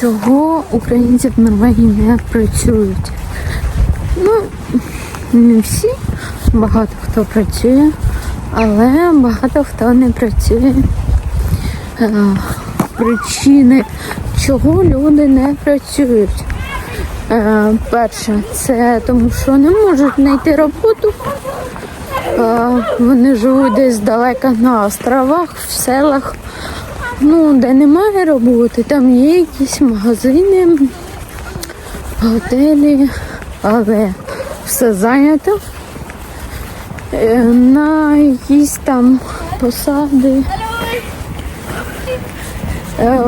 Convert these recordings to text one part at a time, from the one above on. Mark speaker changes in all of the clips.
Speaker 1: Чого українці в Норвегії не працюють? Ну, не всі, багато хто працює, але багато хто не працює. Причини, чого люди не працюють. Перше, це тому, що не можуть знайти роботу. Вони живуть десь далеко на островах, в селах, ну, де немає роботи, там є якісь магазини, готелі, але все зайнято. Е, На якісь там посади е,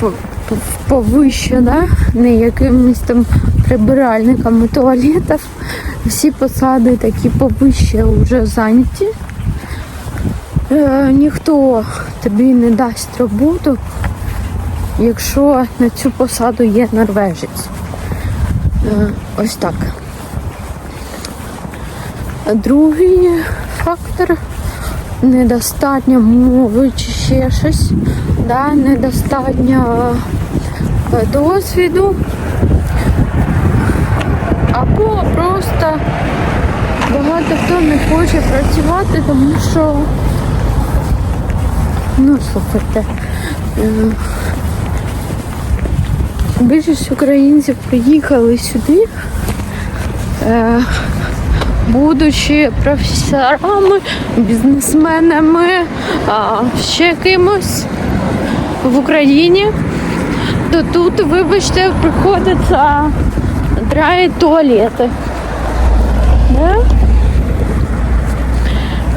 Speaker 1: по- по- повище, да? не якимись там прибиральниками туалетів. Всі посади такі повище вже зайняті. Е, ніхто тобі не дасть роботу, якщо на цю посаду є норвежець. Е, ось так. Другий фактор недостатньо мови чи ще щось, да, недостатньо е, досвіду. Або просто багато хто не хоче працювати, тому що ну слухайте. Більшість українців приїхали сюди, е, будучи професорами, бізнесменами, ще кимось в Україні, то тут, вибачте, приходиться драють туалети. Да?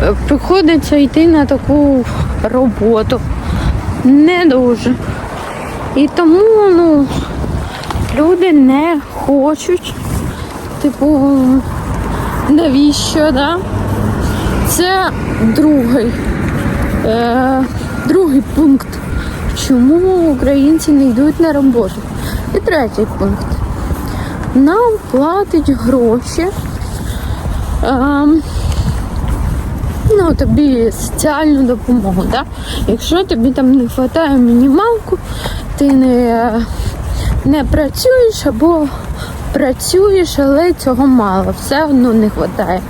Speaker 1: Е, Приходиться йти на таку роботу. Не дуже. І тому, ну, люди не хочуть. Типу, навіщо, да? Це другий, е, другий пункт, чому українці не йдуть на роботу. І третій пункт. Нам платять гроші. Ем, ну, тобі соціальну допомогу, да? Якщо тобі там не вистачає мінімалку, ти не, не працюєш або працюєш, але цього мало, все одно не вистачає.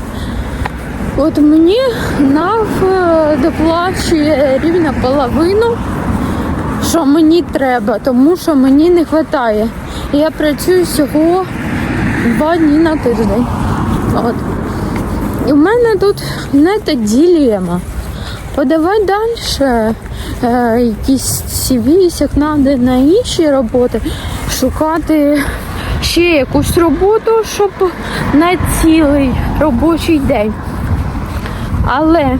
Speaker 1: От мені НАВ е, доплачує рівно половину, що мені треба, тому що мені не вистачає. Я працюю всього два дні на тиждень. От. І в мене тут знаєте, ділема. Подавати далі е, якісь CV, як треба на інші роботи, шукати ще якусь роботу, щоб на цілий робочий день. Але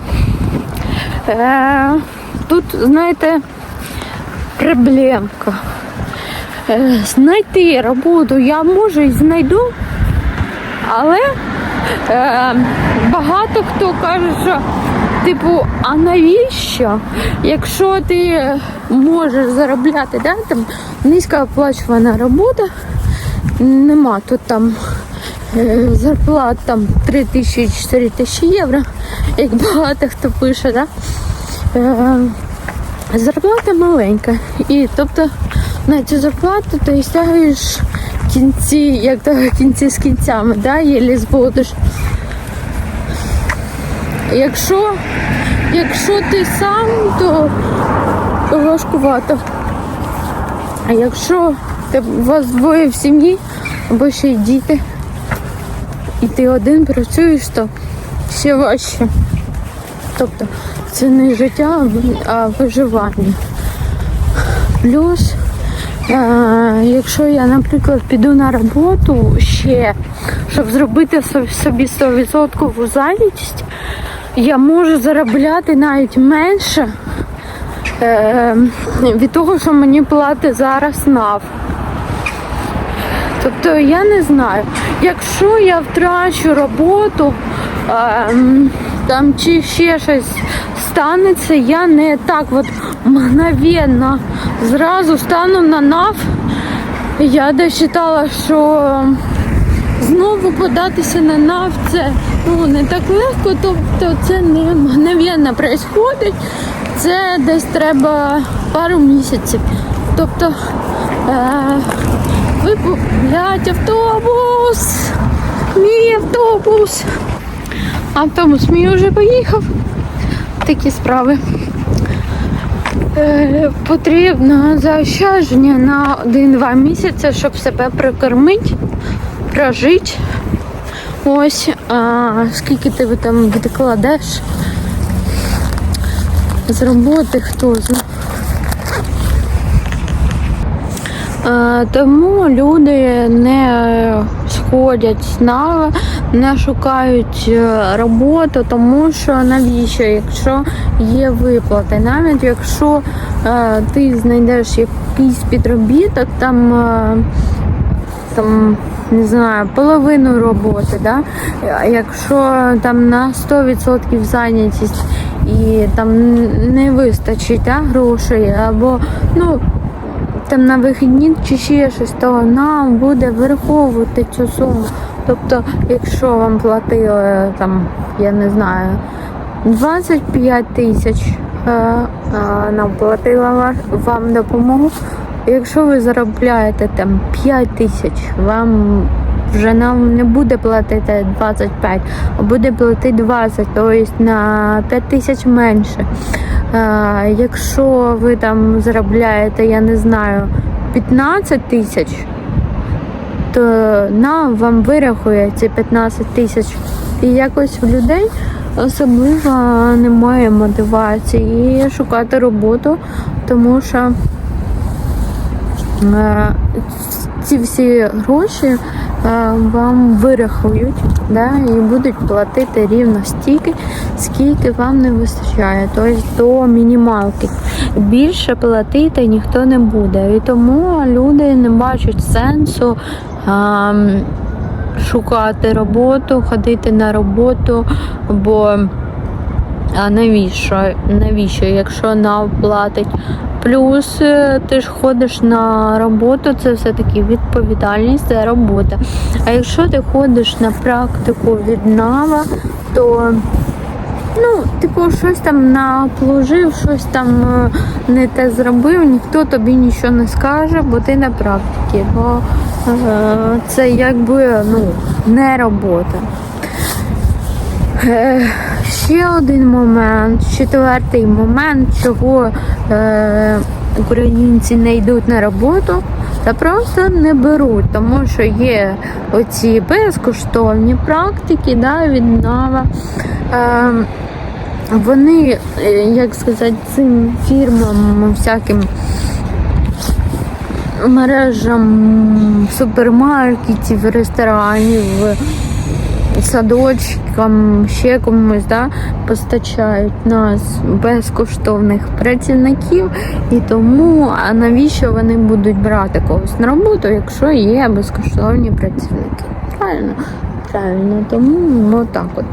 Speaker 1: е, тут, знаєте, проблемка. Е, знайти роботу я може і знайду, але е, багато хто каже, що типу, а навіщо? Якщо ти можеш заробляти, да, там низькооплачувана робота, нема тут там е, зарплат там 3 тисячі 4 тисячі євро, як багато хто пише, да? Е, зарплата маленька. І тобто на цю зарплату ти стягуєш кінці, як то кінці з кінцями, да, єлі зводиш. Якщо, якщо ти сам, то важкувато. А якщо у вас двоє в сім'ї, або ще й діти, і ти один працюєш, то ще важче. Тобто це не життя, а виживання. Плюс, якщо я, наприклад, піду на роботу ще, щоб зробити собі 100% зайнятість, я можу заробляти навіть менше е, від того, що мені платить зараз НАВ. Тобто я не знаю, якщо я втрачу роботу, ем, там чи ще щось станеться, я не так от мгновенно зразу стану на НАВ. Я дочитала, що знову податися на НАВ це ну, не так легко, тобто це не мгновенно відбувається. Це десь треба пару місяців. Тобто Е, ви по- блядь, автобус! Мій автобус! Автобус мій вже поїхав. Такі справи. Е, потрібно заощадження на 1-2 місяці, щоб себе прикормити, прожити. Ось, а, скільки ти там відкладеш з роботи, хто знає. Е, Тому люди не сходять з нами, не шукають е, роботу, тому що навіщо, якщо є виплати, навіть якщо е, ти знайдеш якийсь підробіток, там, е, там не знаю, половину роботи, да? Якщо там на 100% зайнятість і там не вистачить да, грошей, або ну там на вихідні чи ще щось, то нам буде вираховувати цю суму. Тобто, якщо вам платили там, я не знаю, 25 тисяч е, е, нам платила вам допомогу. Якщо ви заробляєте там 5 тисяч, вам вже нам не буде платити 25, а буде платити 20, тобто на 5 тисяч менше. Якщо ви там заробляєте, я не знаю, 15 тисяч, то нам вам вирахує ці 15 тисяч. І якось в людей особливо немає мотивації шукати роботу, тому що е, ці всі гроші вам вирахують да, і будуть платити рівно стільки, скільки вам не вистачає, тобто до мінімалки. Більше платити ніхто не буде. І тому люди не бачать сенсу. А, Шукати роботу, ходити на роботу, бо а навіщо? Навіщо, якщо нам платить? Плюс е, ти ж ходиш на роботу, це все-таки відповідальність, це робота. А якщо ти ходиш на практику від НАВА, то ну, типу, щось там наплужив, щось там е, не те зробив, ніхто тобі нічого не скаже, бо ти на практиці. Бо е, це якби ну, не робота. Е, Ще один момент, четвертий момент, чого е, українці не йдуть на роботу, та просто не беруть, тому що є оці безкоштовні практики да, від НАВА. Е, вони, е, як сказати, цим фірмам всяким мережам супермаркетів, ресторанів, садочкам, ще комусь да, постачають нас безкоштовних працівників. І тому, а навіщо вони будуть брати когось на роботу, якщо є безкоштовні працівники? Правильно? Правильно, тому отак от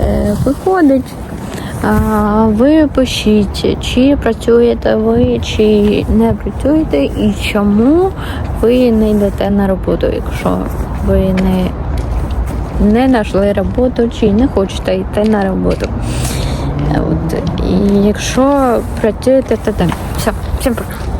Speaker 1: е, виходить. Ви пишіть, чи працюєте ви, чи не працюєте, і чому ви не йдете на роботу, якщо ви не, не знайшли роботу, чи не хочете йти на роботу. От, і якщо працюєте, то так. Все, всім пока.